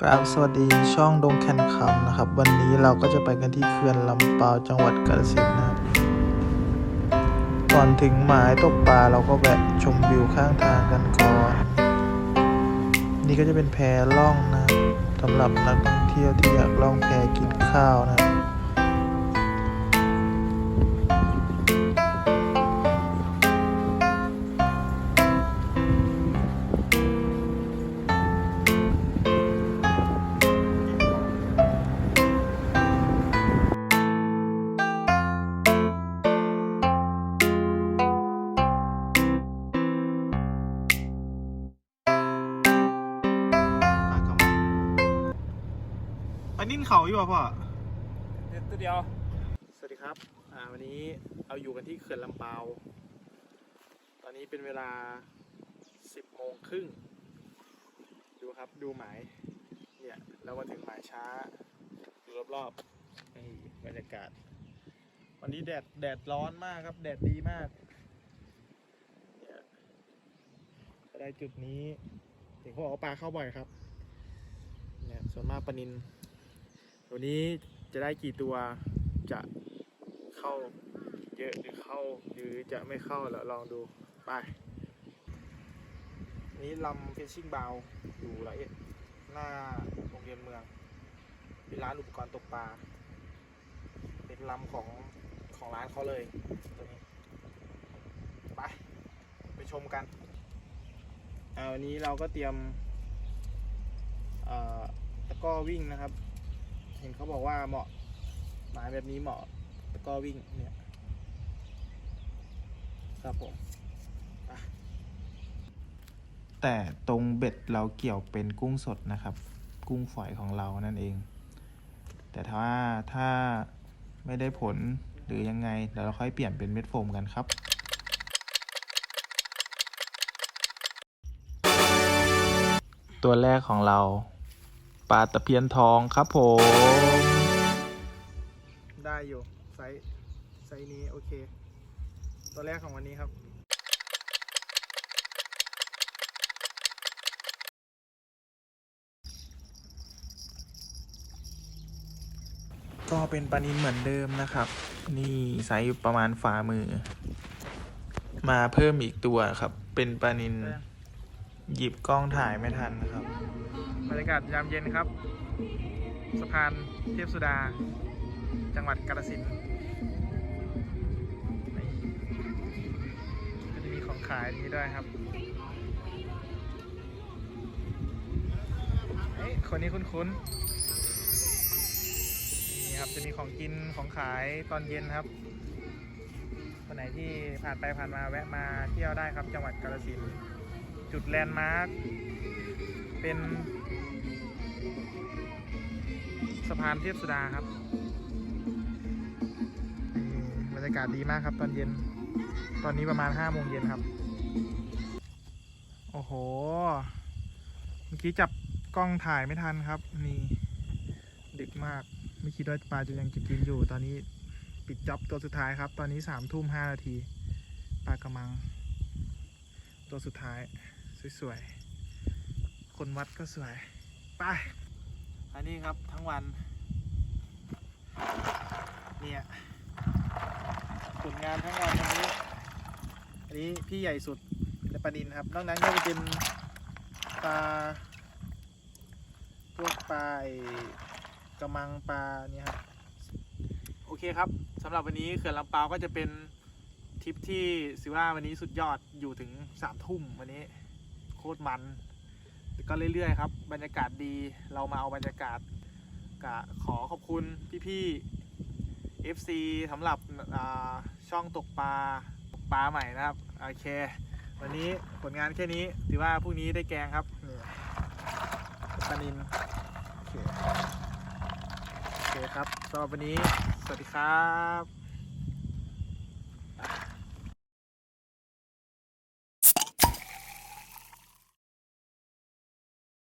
กราบสวัสดีช่องดงแคนคำนะครับ วันนี้เราก็จะไปกันที่เขื่อนลำปาวจังหวัดกาฬสินธุ์นะครับก่อนถึงหมายตกปลาเราก็แวะชมวิวข้างทางกันก่อน นี่ก็จะเป็นแพล่องนะสำหรับนักท่องเที่ยวที่อยากล่องแพกินข้าวนะครับ ปนิ่นเขาอยู่ป่ะพ่อเดี๋ยวตัวเดียว สวัสดีครับ อ่า วันนี้เราอยู่กันที่เขื่อนลำปาวตอนนี้เป็นเวลา10โมงครึ่ง ดูครับ ดูหมาย เนี่ย เรามาถึงหมายช้า ดูรอบๆนี่บรรยากาศ วันนี้แดด แดดร้อนมากครับ แดดดีมาก เนี่ยก็ได้จุดนี้เห็นเขาบอกว่าปลาเข้าบ่อยครับ เนี่ย ส่วนมากปลานิน วันนี้จะได้กี่ตัวจะเข้าเยอะหรือเข้าหรือจะไม่เข้าแล้วลองดูไป นี่ลำเพชชิ่งบาวอยู่ละเอ็ดหน้าโรงเรียนเมือง เป็นร้านอุปกรณ์ตกปลา เป็นลำของของร้านเขาเลยตัวนี้ไปไปชมกันอ่าวันนี้เราก็เตรียมตะก้อวิ่งนะครับ ห็นเขาบอกว่าเหมาะหมายแบบนี้เหมาะแล้วก็วิ่งเนี่ยครับผมแต่ตรงเบ็ดเราเกี่ยวเป็นกุ้งสดนะครับ กุ้งฝอยของเรานั่นเอง แต่ถ้าถ้าไม่ได้ผลหรือยังไงเดี๋ยวเราค่อยเปลี่ยนเป็นเม็ดโฟมกันครับตัวแรกของเรา ปลาตะเพียนทองครับผม ได้อยู่ ไซส์ไซส์นี้ โอเค ตัวแรกของวันนี้ครับ ก็เป็นปลานินเหมือนเดิมนะครับ นี่ไซส์ประมาณฝ่ามือ มาเพิ่มอีกตัวครับ เป็นปลานินหยิบกล้องถ่ายไม่ทันนะครับ บรรยากาศยามเย็นครับ สะพานเทพสุดา จังหวัดกาฬสินธุ์ก็จะมีของขายนี้ด้วยครับเฮ้ยคนนี้คุ้นๆนี่ครับจะมีของกินของขายตอนเย็นครับคนไหนที่ผ่านไปผ่านมาแวะมาเที่ยวได้ครับจังหวัดกาฬสินธุ์จุดแลนด์มาร์คเป็น สะพานเทพสุดาครับบรรยากาศดีมากครับ ตอนเย็น ตอนนี้ประมาณห้าโมงเย็นครับ โอ้โห เมื่อกี้จับกล้องถ่ายไม่ทันครับ นี่ดึกมาก ไม่คิดว่าปลาจะยังจะกินอยู่ ตอนนี้ปิดจ็อบตัวสุดท้ายครับ ตอนนี้สามทุ่มห้านาทีปลากระมัง ตัวสุดท้าย สวยๆ คนวัดก็สวย ไป อันนี้ครับทั้งวัน เนี่ยผลงานทั้งวันวันนี้อันนี้พี่ใหญ่สุดในปลานินครับนอกนั้นก็จะเป็นปลาพวกปลากระมังปลาเนี่ยครับโอเคครับสำหรับวันนี้เขื่อนลำปาวก็จะเป็นทริปที่สิว่าวันนี้สุดยอดอยู่ถึงสามทุ่มวันนี้โคตรมัน ก็เรื่อยๆครับ บรรยากาศดีเรามาเอาบรรยากาศกะขอขอบคุณพี่ๆ FC สำหรับช่องตกปลาตกปลาใหม่นะครับ โอเค วันนี้ผลงานแค่นี้ ถือว่าพรุ่งนี้ได้แกงครับนี่ปลานินโอเคโอเคครับสำหรับวันนี้ สวัสดีครับ